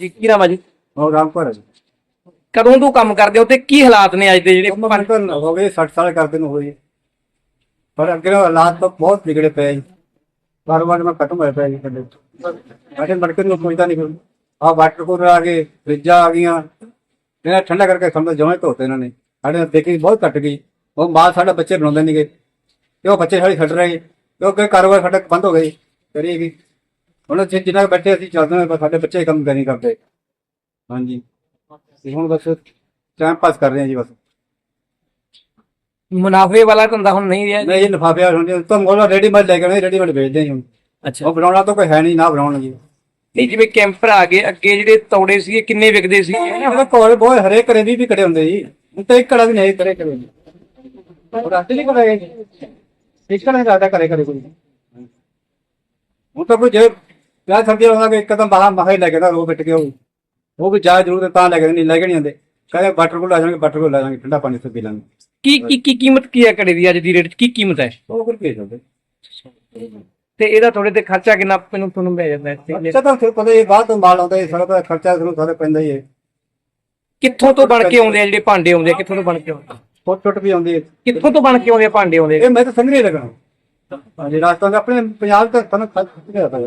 ਜੀ ਕੀ ਨਾਮ ਆ ਜੀ? ਉਹ ਰਾਮਪੁਰ ਜੀ। ਕਦੋਂ ਤੋਂ ਕੰਮ ਕਰਦੇ ਹੋ ਤੇ ਕੀ ਹਾਲਾਤ ਨੇ ਅੱਜ ਦੇ ਜਿਹੜੇ ਉਹ ਮਨ ਤਾਂ ਹੋ ਗਏ 60 ਸਾਲ ਕਰਦੇ ਨੂੰ ਹੋਏ। ਪਰ ਅੱਗੇ ਨਾ ਹਾਲਾਤ ਤਾਂ ਬਹੁਤ ਵਿਗੜੇ ਪਏ ਜੀ। ਕਾਰੋਬਾਰ ਮੈਂ ਖਤਮ ਹੋਇਆ ਪਿਆ ਜੀ ਸਾਡੇ ਸਾਡੇ ਮੜਕੇ ਨੂੰ ਪੁੱਛਦਾ ਨਹੀਂ ਆ ਵਾਟਰ ਕੂਲਰ ਆ ਗਏ ਫਰਿੱਜਾਂ ਆ ਗਈਆਂ। ਇਹਨਾਂ ਠੰਡਾ ਕਰਕੇ ਸਮਝ ਜਮਾਂ ਧੋਤੇ ਇਹਨਾਂ ਨੇ। ਸਾਡੇ ਨਾਲ ਬੇਕਿੰਗ ਬਹੁਤ ਘਟ ਗਈ। ਉਹ ਮਾਲ ਸਾਡਾ ਬੱਚੇ ਬਣਾਉਂਦੇ ਨਹੀਂਗੇ ਤੇ ਉਹ ਬੱਚੇ ਸਾਡੇ ਛੱਡ ਰਹੇ। ਕਿਉਂਕਿ ਕਾਰੋਬਾਰ ਸਾਡਾ ਬੰਦ ਹੋ ਗਈ ਕਰੀਏ ਕੀ? ਹੁਣ ਅਸੀਂ ਜਿੰਨਾ ਕੁ ਬੈਠੇ ਅਸੀਂ ਚੱਲਦੇ ਹਾਂ ਪਰ ਸਾਡੇ ਬੱਚੇ ਕੰਮ ਨਹੀਂ ਕਰਦੇ? ਹਾਂਜੀ। ਤੇ ਹੁਣ ਬਸ ਟਾਈਮ ਪਾਸ ਕਰ ਰਹੇ ਹਾਂ ਜੀ ਬਸ। ਮੁਨਾਫੇ ਵਾਲਾ ਧੰਦਾ ਹੁਣ ਨਹੀਂ ਰਿਹਾ ਨਹੀਂ ਇਹ ਲਿਫਾਫੇ ਹੁੰਦੇ ਤਾਂ ਮੋਲਾ ਰੈਡੀਮੇਡ ਲੈ ਕੇ ਆਉਂਦੇ ਰੈਡੀਮੇਡ ਵੇਚਦੇ ਹਾਂ ਹੁਣ। ਅੱਛਾ। ਉਹ ਬਣਾਉਣਾ ਤਾਂ ਕੋਈ ਹੈ ਨਹੀਂ ਨਾ ਬਣਾਉਣ ਜੀ। ਨਹੀਂ ਜਿਵੇਂ ਕੈਂਪਰ ਆ ਗਏ ਅੱਗੇ ਜਿਹੜੇ ਤੌੜੇ ਸੀਗੇ ਕਿੰਨੇ ਵਿਕਦੇ ਸੀ ਉਹਦਾ ਕੋਲ ਬਹੁਤ ਹਰੇਕ ਘਰੇ ਵੀ ਵੀ ਕੜੇ ਹੁੰਦੇ ਜੀ। ਹੁਣ ਤਾਂ ਇੱਕ ਕੜਾ ਵੀ ਨਹੀਂ ਕਰੇ ਕਰੇ ਜੀ ਉਹ ਰਾਤੇ ਨਹੀਂ ਕਰੇ ਜੀ। ਇੱਕ ਕੜਾ ਰਾਤਾ ਕਰੇ ਕਰੇ ਕੋਈ ਹੁਣ ਤਾਂ ਕੋਈ ਜੇ ਵਿਆਹ ਸਰਦੀ ਹੋਣਾ ਕਿ ਇੱਕਦਮ ਬਾਹਰ ਮਹਾ ਲੈ ਕੇ ਨਾ ਰੋ ਬਿਟ ਕੇ ਉਹ ਉਹ ਵੀ ਜਾ ਜ਼ਰੂਰ ਤਾਂ ਲੈ ਕੇ ਨਹੀਂ ਲੈ ਕੇ ਨਹੀਂ ਆਉਂਦੇ। ਕਹਿੰਦੇ ਵਾਟਰ ਕੋਲ ਆ ਜਾਣਗੇ ਵਾਟਰ ਕੋਲ ਆ ਜਾਣਗੇ ਠੰਡਾ ਪਾਣੀ ਤੋਂ ਪੀ ਲਾਂਗੇ। ਕੀ ਕੀ ਕੀ ਕੀਮਤ ਕੀ ਹੈ ਕੜੇ ਦੀ ਅੱਜ ਦੀ ਰੇਟ 'ਚ? ਕੀ ਕੀਮਤ ਹੈ? ਉਹ ਭੇਜ ਦਿੰਦੇ ਤੇ ਇਹਦਾ ਤੁਹਾਡੇ ਤੇ ਖਰਚਾ ਕਿੰਨਾ ਮੈਨੂੰ ਤੁਹਾਨੂੰ ਪੈ ਜਾਂਦਾ ਹੈ? ਤੇ ਅੱਛਾ ਤਾਂ ਫਿਰ ਪਤਾ ਇਹ ਬਾਅਦ ਤੋਂ ਮਾਲ ਆਉਂਦਾ ਇਹ ਸਾਰਾ ਤਾਂ ਖਰਚਾ ਤੁਹਾਨੂੰ ਸਾਰੇ ਪੈਂਦਾ ਹੀ ਹੈ। ਕਿੱਥੋਂ ਤੋਂ ਬਣ ਕੇ ਆਉਂਦੇ ਆ ਜਿਹੜੇ ਭਾਂਡੇ ਆਉਂਦੇ ਆ? ਕਿੱਥੋਂ ਤੋਂ ਬਣ ਕੇ ਆਉਂਦੇ? ਫੁੱਟ ਟੁੱਟ ਵੀ ਆਉਂਦੀ ਕਿੱਥੋਂ ਤੋਂ ਬਣ ਕੇ ਆਉਂਦੇ ਆ ਭਾਂਡੇ ਆਉਂਦੇ? ਇਹ ਮੈਂ ਤਾਂ ਸੰਗਰੀ ਲੱਗਣਾ ਹਾਂਜੀ ਰਾਜਸਥਾਨ ਦਾ ਆਪਣੇ ਪੰਜਾਬ ਤੋਂ ਤੁਹਾਨੂੰ ਗਿਆ ਤਾਂ